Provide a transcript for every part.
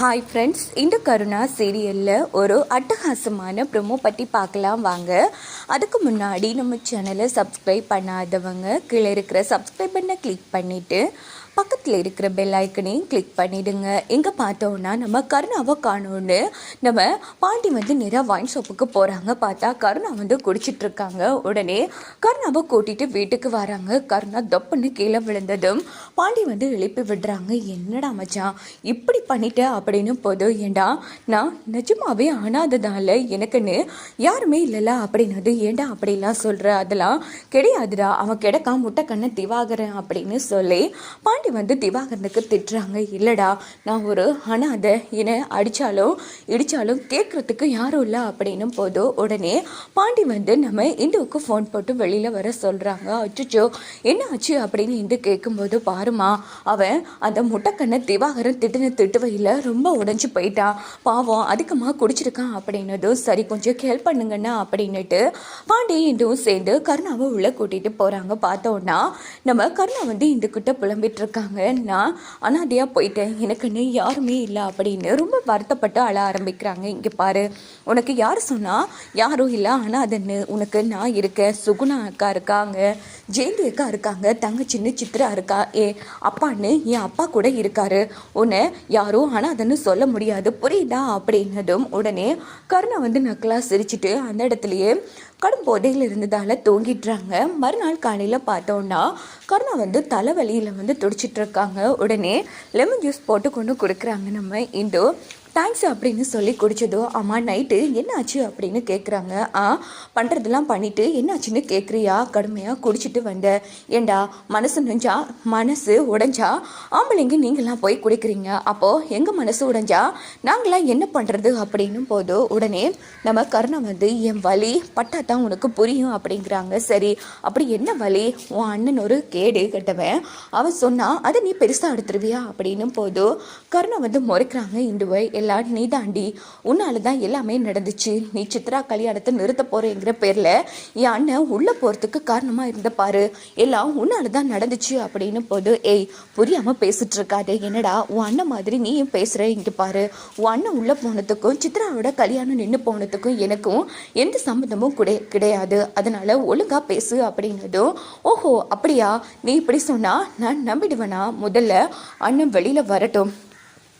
Hi friends இந்த கருணா சீரியலில் ஒரு அட்டகாசமான ப்ரொமோ பற்றி பார்க்கலாம் வாங்க. அதுக்கு முன்னாடி நம்ம சேனலை சப்ஸ்கிரைப் பண்ணாதவங்க கீழே இருக்கிற சப்ஸ்கிரைப் பண்ண கிளிக் பண்ணிவிட்டு பக்கத்தில் இருக்கிற பெல் ஐக்கனையும் கிளிக் பண்ணிவிடுங்க எங்கே பார்த்தோன்னா நம்ம கருணாவை காணோன்னு நம்ம பாண்டி வந்து நேராக வைன் ஷாப்புக்கு போகிறாங்க பார்த்தா கருணா வந்து குடிச்சிட்டு இருக்காங்க. உடனே கருணாவை கூட்டிகிட்டு வீட்டுக்கு வராங்க. கருணா தொப்புன்னு கீழே விழுந்ததும் பாண்டி வந்து எழுப்பி விடுறாங்க. என்னடா மச்சான் இப்படி பண்ணிட்ட அப்படின்னு போதும் ஏண்டா நான் நிஜமாவே அனாததால எனக்குன்னு யாருமே இல்லைல்ல அப்படின்னது ஏண்டா அப்படிலாம் சொல்கிற அதெல்லாம் கிடையாதுடா அவன் கிடக்கா முட்டை கண்ணை திவாகரன் அப்படின்னு சொல்லி பாண்டி வந்து திவாகரனுக்கு திட்டுறாங்க. இல்லைடா நான் ஒரு அனாதை என்னை அடித்தாலும் இடித்தாலும் கேட்குறதுக்கு யாரும் இல்லை அப்படின்னும் போதும் உடனே பாண்டி வந்து நம்ம இந்துவுக்கு ஃபோன் போட்டு வெளியில் வர சொல்கிறாங்க அச்சுச்சோ என்ன ஆச்சு அப்படின்னு இந்து கேட்கும்போது பாருமா அவன் அந்த முட்டைக்கண்ணை திவாகரன் திட்டுன திட்டுவையில் ரொம்ப ரொம்ப உடஞ்சி போயிட்டா. பாவம் அதிகமாக குடிச்சிருக்கான் அப்படின்னதும் சரி கொஞ்சம் ஹெல்ப் பண்ணுங்கண்ணா அப்படின்னுட்டு பாண்டி சேர்ந்து கருணாவை உள்ளே கூட்டிகிட்டு போகிறாங்க பார்த்தோன்னா. நம்ம கருணா வந்து இந்த புலம்பிட்டு இருக்காங்க. நான் அனாதையாக போயிட்டேன். எனக்குன்னு யாருமே இல்லை அப்படின்னு ரொம்ப வருத்தப்பட்டு அழ ஆரம்பிக்கிறாங்க. இங்கே பாரு உனக்கு யார் சொன்னால் யாரும் இல்லை அனாதன்னு. உனக்கு நான் இருக்கேன் சுகுணா அக்கா இருக்காங்க ஜெயந்தி அக்கா இருக்காங்க தங்கச்சின்னு சித்ரா இருக்கா. ஏ அப்பான்னு என் அப்பா கூட இருக்காரு. உன்னை யாரும் அனாதன்னு சொல்ல முடியாது. புரியுதா? அப்படின்னதும் உடனே கருணா வந்து நக்கலாக சிரிச்சிட்டு அந்த இடத்துலையே கடும் போதையில் இருந்ததால் தூங்கிடுறாங்க. மறுநாள் காலையில் பார்த்தோன்னா கருணா வந்து தலைவலியில் வந்து துடிச்சிட்ருக்காங்க உடனே லெமன் ஜூஸ் போட்டு கொண்டு கொடுக்குறாங்க நம்ம இந்து. தேங்க்ஸ் அப்படின்னு சொல்லி குடிச்சதோ அம்மா நைட்டு என்னாச்சு? அப்படின்னு கேட்குறாங்க ஆ பண்ணுறதெல்லாம் பண்ணிவிட்டு என்னாச்சுன்னு கேட்குறியா கடுமையாக குடிச்சிட்டு வந்த. ஏண்டா மனசு நெஞ்சா? மனசு உடைஞ்சா? ஆம்பளைங்க நீங்களாம் போய் குடிக்கிறீங்க. அப்போது எங்கள் மனசு உடைஞ்சா? நாங்களாம் என்ன பண்ணுறது அப்படின்னும் போதோ உடனே நம்ம கருணை வந்து என் வலி பட்டா தான் உனக்கு புரியும் அப்படிங்கிறாங்க. சரி அப்படி என்ன வலி? உன் அண்ணன் ஒரு கேடு கட்டவன். அவன் சொன்னால் அதை நீ பெருசாக எடுத்துருவியா? அப்படின்னும் போதோ கருணை வந்து முறைக்கிறாங்க இந்துவை. எல்லாம் நீ தாண்டி உன்னால தான் எல்லாமே நடந்துச்சு. நீ சித்ரா கல்யாணத்தை நிறுத்த போறேங்கிற பேர்ல என் அண்ணன் உள்ள போறதுக்கு காரணமா இருந்த பாரு. எல்லாம் உன்னால தான் நடந்துச்சு அப்படின்னு போது ஏய் புரியாம பேசிட்டு இருக்காதே என்னடா உன் அண்ணன் மாதிரி நீயும் பேசுற இங்க பாரு. உன் அண்ணன் உள்ள போனதுக்கும் சித்ராவோட கல்யாணம் நின்று போனதுக்கும் எனக்கும் எந்த சம்மந்தமும் கிடை கிடையாது. அதனால ஒழுங்கா பேசு அப்படின்னதும் ஓஹோ அப்படியா? நீ இப்படி சொன்னா நான் நம்பிடுவேனா? முதல்ல அண்ணன் வெளியில வரட்டும்.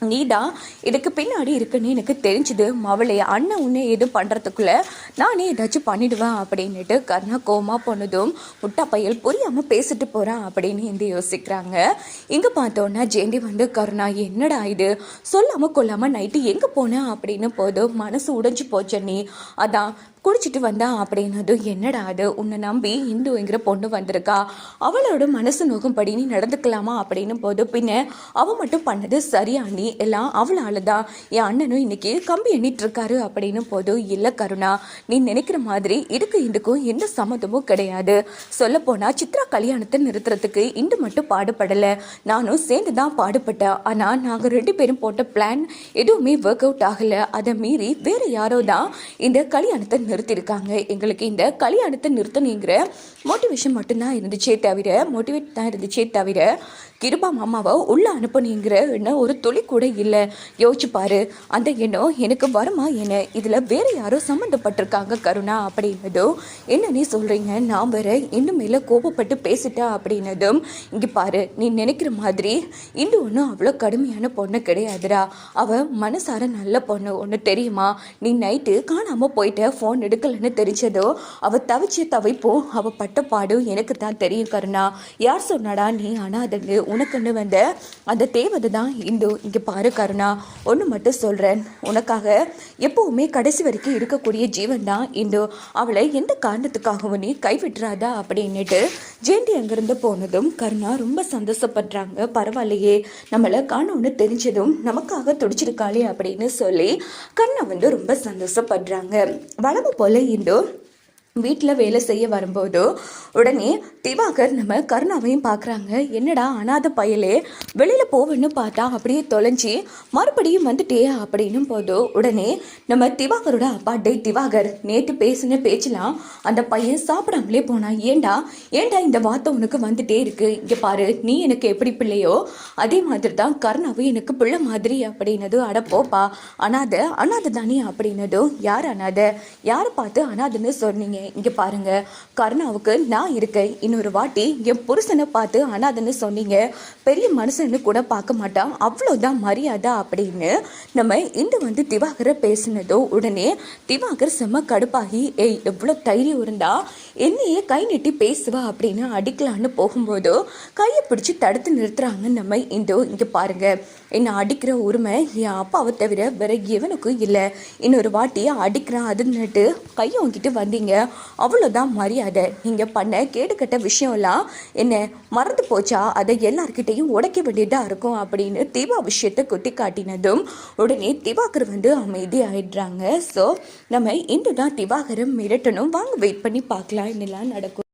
நீதான் இதுக்கு பின்னாடி இருக்குன்னு எனக்கு தெரிஞ்சுது. மவளே அண்ணன் உன்னை எதுவும் பண்ணுறதுக்குள்ள நானே ஏதாச்சும் பண்ணிடுவேன் அப்படின்னுட்டு கர்ணா கோமா போனதும் முட்டா பையல் புரியாமல் பேசிட்டு போகிறான் அப்படின்னு இந்த யோசிக்கிறாங்க. இங்கே பார்த்தோன்னா ஜெயந்தி வந்து கருணா என்னடா இது? சொல்லாமல் கொல்லாமல் நைட்டு எங்கே போனேன் அப்படின்னு போதும் மனசு உடைஞ்சு போச்சு நீ அதான் குடிச்சிட்டு வந்தான் அப்படின்னதும் என்னடா அது உன்னை நம்பி இந்துங்கிற பொண்ணு வந்திருக்கா? அவளோட மனசு நோக்கும்படி நீ நடந்துக்கலாமா அப்படின்னு போது பின்ன அவள் மட்டும் பண்ணது சரியா நீ? எல்லாம் அவளால தான் என் அண்ணனும் இன்னைக்கு கம்பி எண்ணிட்டு இருக்காரு அப்படின்னு போது இல்லை கருணா நீ நினைக்கிற மாதிரி இதுக்கு இதுக்கும் எந்த சம்மந்தமும் கிடையாது. சொல்ல போனா சித்ரா கல்யாணத்தை நிறுத்துறதுக்கு இந்து மட்டும் பாடுபடலை. நானும் சேர்ந்து தான் பாடுபட்டேன். ஆனால் நாங்கள் ரெண்டு பேரும் போட்ட பிளான் எதுவுமே ஒர்க் அவுட் ஆகலை. அதை மீறி வேறு யாரோ தான் இந்த கல்யாணத்தை நிறுத்தியிருக்காங்க. எங்களுக்கு இந்த கல்யாணத்தை நிறுத்தணுங்கிற மோட்டிவேஷன் மட்டும்தான் இருந்துச்சே தவிர மோட்டிவேட் தான் இருந்துச்சே தவிர கிருபா மாமாவை உள்ளே அனுப்பணுங்கிற எண்ணம் ஒரு துளி கூட இல்லை. யோசிச்சுப்பாரு அந்த எண்ணம் எனக்கு வருமா என்ன? இதில் வேறு யாரோ சம்மந்தப்பட்டிருக்காங்க கருணா அப்படின்னதும் என்ன நீ சொல்கிறீங்க நான் வேற இன்னும் மேலே கோபப்பட்டு பேசிட்டா அப்படின்னதும் இங்கே பாரு நீ நினைக்கிற மாதிரி இந்து ஒன்றும் அவ்வளோ கடுமையான பொண்ணு கிடையாதுடா. அவள் மனசார நல்ல பொண்ணு ஒன்று தெரியுமா? நீ நைட்டு காணாமல் போயிட்ட ஃபோன் எடுக்கலைன்னு தெரிஞ்சதோ அவள் தவிச்ச தவிப்போ அவள் பட்ட பாடும் எனக்கு தான் தெரியும் கருணா. யார் சொன்னாடா நீ அனாதன்னு உனக்குன்னு வந்த அந்த தேவதை தான் இந்து. இங்கே பாரு கருணா ஒன்று மட்டும் சொல்கிறேன் உனக்காக எப்பவுமே கடைசி வரைக்கும் இருக்கக்கூடிய ஜீவன் தான் இந்து. அவளை எந்த காரணத்துக்காகவும் நீ கைவிட்டுறாதா அப்படின்னுட்டு ஜெயந்தி அங்கேருந்து போனதும் கருணா ரொம்ப சந்தோஷப்படுறாங்க. பரவாயில்லையே நம்மளை காணோன்னு தெரிஞ்சதும் நமக்காக துடிச்சிருக்காளே அப்படின்னு சொல்லி கருணா வந்து ரொம்ப சந்தோஷப்படுறாங்க. வளவு போல இந்து வீட்டில் வேலை செய்ய வரும்போது உடனே திவாகர் நம்ம கருணாவையும் பார்க்குறாங்க என்னடா அனாதை பயலே வெளியில் போவேன்னு பார்த்தா அப்படியே தொலைஞ்சி மறுபடியும் வந்துட்டே அப்படின்னும் போது உடனே நம்ம திவாகரோட அப்பா டே திவாகர் நேற்று பேசின பேச்செலாம் அந்த பையன் சாப்பிடாமலே போனான் ஏண்டா? ஏண்டா இந்த வார்த்தை உனக்கு வந்துட்டே இருக்கு? இங்கே பாரு நீ எனக்கு எப்படி பிள்ளையோ அதே மாதிரி தான் கருணாவும் எனக்கு பிள்ளை மாதிரி அப்படின்னது அட போப்பா அனாதை தானே அப்படின்னதும் யார் அனாதை? யாரை பார்த்து அனாதுன்னு சொன்னீங்க? இங்கே பாருங்க. கருணாவுக்கு நான் இருக்கேன். இன்னொரு வாட்டி என் புருஷனை பார்த்து அனாதன்னு சொன்னீங்க. பெரிய மனுஷன்னு கூட பார்க்க மாட்டான். அவ்வளோதான் மரியாதை அப்படின்னு நம்ம இந்த வந்து திவாகரை பேசினதோ உடனே திவாகர் செம்ம கடுப்பாகி ஏய் எவ்வளோ தைரியம் இருந்தா என்னையே கை நீட்டி பேசுவா அப்படின்னு அடிக்கலான்னு போகும்போதோ கையை பிடிச்சி தடுத்து நிறுத்துறாங்க நம்ம இந்தோ இங்கே பாருங்க. என்னை அடிக்கிற உரிமை என் அப்பாவை தவிர வேற எவனுக்கும் இல்லை. இன்னொரு வாட்டி அடிக்கிறான் அதுன்னுட்டு கையை வாங்கிட்டு வந்தீங்க. அவ்வளோதான் மரியாதை. நீங்கள் பண்ண கேடுகட்ட விஷயம்லாம் என்ன மறந்து போச்சா? அதை எல்லார்கிட்டையும் உடைக்க வேண்டியதாக இருக்கும் அப்படின்னு திவா விஷயத்தை குத்தி காட்டினதும் உடனே திவாகர் வந்து அமைதி ஆயிடுறாங்க ஸோ நம்ம இன்று தான் திவாகரும் மிரட்டணும். வாங்க வெயிட் பண்ணி பார்க்கலாம். என்னெல்லாம் நடக்கும்.